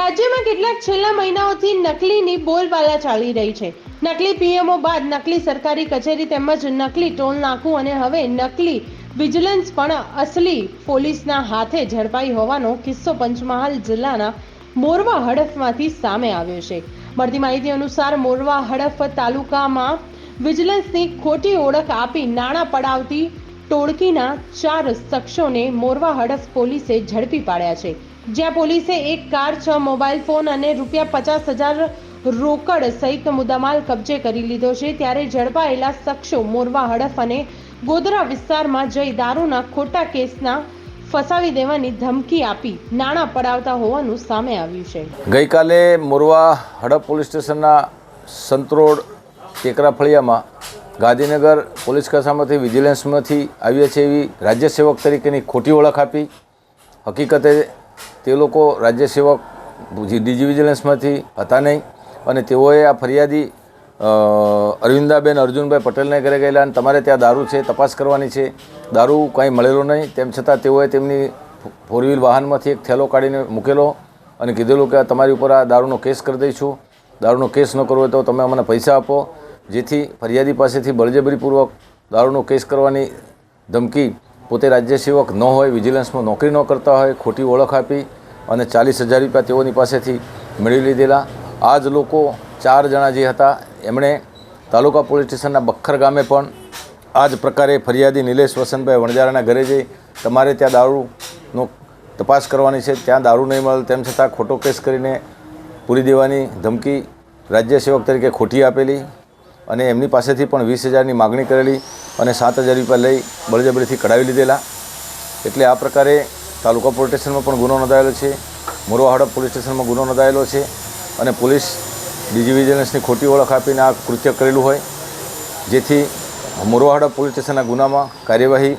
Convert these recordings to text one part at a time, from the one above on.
રાજ્યમાં કેટલાક છેલ્લા મહિનાઓથી નકલીની બોલબાલા ચાલી રહી છે. નકલી પીએમઓ બાદ નકલી સરકારી કચેરી તેમજ નકલી ટોલ નાકું અને હવે નકલી વિજિલન્સ પણ અસલી પોલીસના હાથે ઝડપાઈ હોવાનો કિસ્સો પંચમહાલ જિલ્લાના મોરવા હડફમાંથી સામે આવ્યો છે. મળતી માહિતી અનુસાર મોરવા હડફ તાલુકામાં વિજિલન્સની ખોટી ઓળખ આપી નાણાં પડાવતી ટોળકીના ચાર શખ્સોને મોરવા હડફ પોલીસે ઝડપી પાડ્યા છે. જ્યાં પોલીસે એક કાર, છ મોબાઈલ ફોન અને રૂપિયા પચાસ હજાર રોકડ સહિત મુદ્દામાલ કબજે કરી લીધો છે. ત્યારે ઝડપાયેલા શખ્સો મોરવા હડફ અને ગોધરા વિસ્તારમાં જઈ દારૂના ખોટા કેસના ફસાવી દેવાની ધમકી આપી નાણાં પડાવતા હોવાનું સામે આવ્યું છે. ગઈકાલે મોરવા હડફ પોલીસ સ્ટેશનના સંતરોડ ટેકરા ફળિયામાં ગાંધીનગર પોલીસ કસામાંથી વિજિલન્સમાંથી આવ્યા છે એવી રાજ્ય સેવક તરીકેની ખોટી ઓળખ આપી. હકીકતે તે લોકો રાજ્ય સેવક ડીજી વિજિલન્સમાંથી હતા નહીં અને તેઓએ આ ફરિયાદી અરવિંદાબેન અર્જુનભાઈ પટેલને ઘરે ગયેલા અને તમારે ત્યાં દારૂ છે, તપાસ કરવાની છે. દારૂ કાંઈ મળેલો નહીં. તેમ છતાં તેઓએ તેમની ફોર વ્હીલ વાહનમાંથી એક થેલો કાઢીને મૂકેલો અને કીધેલું કે તમારી ઉપર આ દારૂનો કેસ કરી દઈશું. દારૂનો કેસ ન કરવો તો તમે અમને પૈસા આપો. જેથી ફરિયાદી પાસેથી બળજબરીપૂર્વક દારૂનો કેસ કરવાની ધમકી પોતે રાજ્ય સેવક ન હોય, વિજિલન્સમાં નોકરી ન કરતા હોય, ખોટી ઓળખ આપી અને ચાલીસ હજાર રૂપિયા તેઓની પાસેથી મેળવી લીધેલા. આ જ લોકો ચાર જણા જે હતા, એમણે તાલુકા પોલીસ સ્ટેશનના બખ્ખર ગામે પણ આ જ પ્રકારે ફરિયાદી નિલેશ વસંતભાઈ વણજારાના ઘરે જઈ તમારે ત્યાં દારૂનો તપાસ કરવાની છે. ત્યાં દારૂ નહીં મળે તેમ છતાં ખોટો કેસ કરીને પૂરી દેવાની ધમકી રાજ્ય સેવક તરીકે ખોટી આપેલી. અને એમની પાસેથી પણ વીસ હજારની માગણી કરેલી અને સાત હજાર રૂપિયા લઈ બળજબરીથી કઢાવી લીધેલા. એટલે આ પ્રકારે તાલુકા પોલીસ સ્ટેશનમાં પણ ગુનો નોંધાયેલો છે મોરવા પોલીસ સ્ટેશનમાં ગુનો નોંધાયેલો છે અને પોલીસ ડીજી વિજિલન્સની ખોટી ઓળખ આપીને આ કૃત્ય કરેલું હોય. જેથી મોરવા પોલીસ સ્ટેશનના ગુનામાં કાર્યવાહી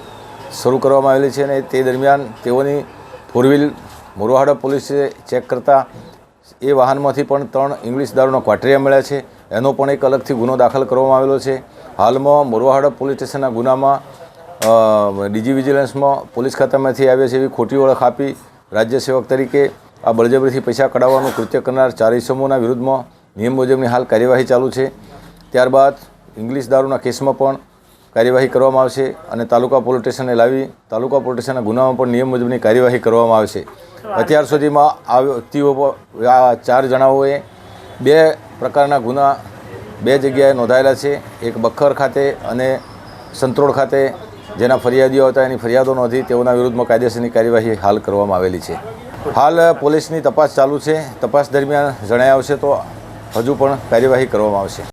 શરૂ કરવામાં આવેલી છે અને તે દરમિયાન તેઓની ફોર વ્હીલ મોરવા પોલીસે ચેક કરતાં એ વાહનમાંથી પણ ત્રણ ઇંગ્લિશ દારૂના ક્વાટરિયા મળ્યા છે. એનો પણ એક અલગથી ગુનો દાખલ કરવામાં આવેલો છે. હાલમાં મોરવાહડપ પોલીસ સ્ટેશનના ગુનામાં ડીજી વિજિલન્સમાં પોલીસ ખાતામાંથી આવે છે એવી ખોટી ઓળખ આપી રાજ્ય સેવક તરીકે આ બળજબરીથી પૈસા કઢાવવાનું કૃત્ય કરનાર ચાર ઇસમોના વિરુદ્ધમાં નિયમ મુજબની હાલ કાર્યવાહી ચાલુ છે. ત્યારબાદ ઇંગ્લિશ દારૂના કેસમાં પણ કાર્યવાહી કરવામાં આવશે અને તાલુકા પોલીસ સ્ટેશને લાવી તાલુકા પોલીસ સ્ટેશનના ગુનામાં પણ નિયમ મુજબની કાર્યવાહી કરવામાં આવશે. અત્યાર સુધીમાં આ વ્યક્તિઓ આ ચાર જણાઓએ બે પ્રકારના ગુના બે જગ્યાએ નોંધાયેલા છે. એક બખર ખાતે અને સંતરોડ ખાતે જેના ફરિયાદીઓ હતા એની ફરિયાદો નોંધી તેઓના વિરુદ્ધમાં કાયદેસરની કાર્યવાહી હાલ કરવામાં આવેલી છે. હાલ પોલીસની તપાસ ચાલુ છે. તપાસ દરમિયાન જણાય આવશે તો હજુ પણ કાર્યવાહી કરવામાં આવશે.